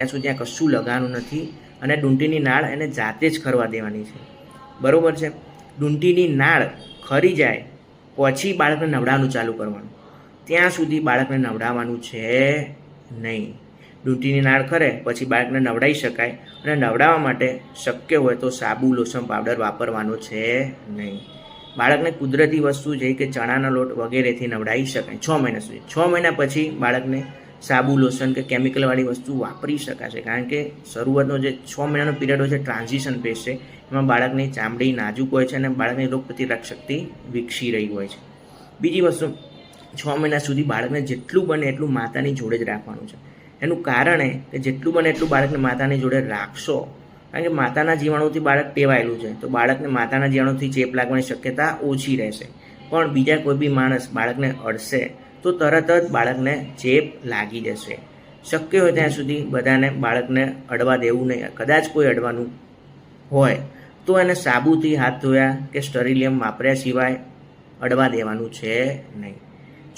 ત્યાં સુધી ત્યાં કશું લગાવવાનું નથી અને ડુંટીની નાળ એને જાતે જ ખરવા દેવાની છે. બરાબર છે? ડૂંટીની નાળ ખરી જાય પછી બાળકને નવડાવવાનું ચાલુ કરવાનું. ત્યાં સુધી બાળકને નવડાવવાનું છે નહીં. ડૂંટીની નાળ ખરે પછી બાળકને નવડાવી શકાય અને નવડાવવા માટે શક્ય હોય તો સાબુ લોસમ પાવડર વાપરવાનો છે નહીં. બાળકને કુદરતી વસ્તુ જે કે ચણાનો લોટ વગેરેથી નવડાવી શકાય છ મહિના સુધી. છ મહિના પછી બાળકને સાબુ, લોશન કે કેમિકલવાળી વસ્તુ વાપરી શકાશે. કારણ કે શરૂઆતનો જે છ મહિનાનો પીરિયડ હોય છે ટ્રાન્ઝિશન ફેઝ છે, એમાં બાળકની ચામડી નાજુક હોય છે અને બાળકની રોગ પ્રતિકારક શક્તિ વિકસી રહી હોય છે. બીજી વસ્તુ, છ મહિના સુધી બાળકને જેટલું બને એટલું માતાની જોડે જ રાખવાનું છે. એનું કારણ એ કે જેટલું બને એટલું બાળકને માતાની જોડે રાખશો. કારણ કે માતાના જીવાણુથી બાળક ટેવાયેલું છે. તો બાળકને માતાના જીવાણુથી ચેપ લાગવાની શક્યતા ઓછી રહેશે. પણ બીજા કોઈ બી માણસ બાળકને અડશે તો તરત જ બાળકને ચેપ લાગી જશે. શક્ય હોય ત્યાં સુધી બધાને બાળકને અડવા દેવું નહીં. કદાચ કોઈ અડવાનું હોય તો એને સાબુથી હાથ ધોયા કે સ્ટરીલિયમ વાપર્યા સિવાય અડવા દેવાનું છે નહીં.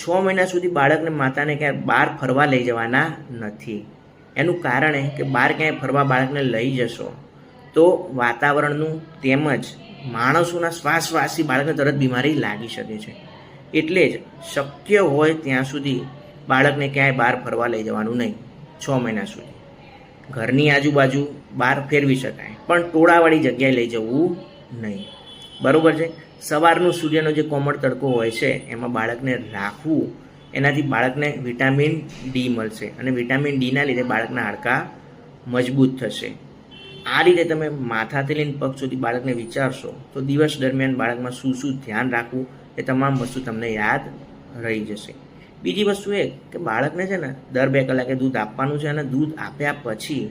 છ મહિના સુધી બાળકને માતાને ક્યાંય બહાર ફરવા લઈ જવાના નથી. એનું કારણ એ કે બહાર ક્યાંય ફરવા બાળકને લઈ જશો તો વાતાવરણનું તેમજ માણસોના શ્વાસવાસથી બાળકને તરત બીમારી લાગી શકે છે. એટલે જ શક્ય હોય ત્યાં સુધી બાળકને ક્યાંય બહાર ફરવા લઈ જવાનું નહીં, છ મહિના સુધી. ઘરની આજુબાજુ બહાર ફેરવી શકાય, પણ ટોળાવાળી જગ્યાએ લઈ જવું નહીં. બરાબર છે? સવારનું સૂર્યનો જે કોમળ તડકો હોય છે, એમાં બાળકને રાખવું, એનાથી બાળકને વિટામિન ડી મળશે અને વિટામિન ડીના લીધે બાળકના હાડકાં મજબૂત થશે. આ રીતે તમે માથાથી લઈને પગ સુધી બાળકને વિચારશો, તો દિવસ દરમિયાન બાળકમાં શું શું ધ્યાન રાખવું એ તમામ વસ્તુ તમને યાદ રહી જશે. બીજી વસ્તુ એ કે બાળકને છે ને દર બે કલાકે દૂધ આપવાનું છે અને દૂધ આપ્યા પછી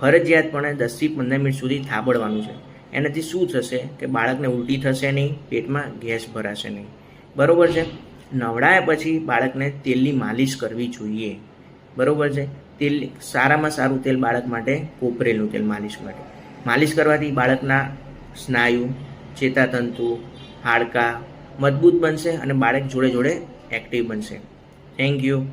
ફરજિયાતપણે દસથી પંદર મિનિટ સુધી થાબડવાનું છે. એનાથી શું થશે કે બાળકને ઉલટી થશે નહીં, પેટમાં ગેસ ભરાશે નહીં. બરાબર છે? નવડાયા પછી બાળકને તેલની માલિશ કરવી જોઈએ. બરાબર છે? તેલ સારામાં સારું તેલ બાળક માટે, કોપરેલું તેલ માલિશ માટે. માલિશ કરવાથી બાળકના સ્નાયુ, ચેતાતંતુ, હાડકાં મજબૂત બનશે અને બાળક જોડે જોડે એક્ટિવ બનશે. Thank you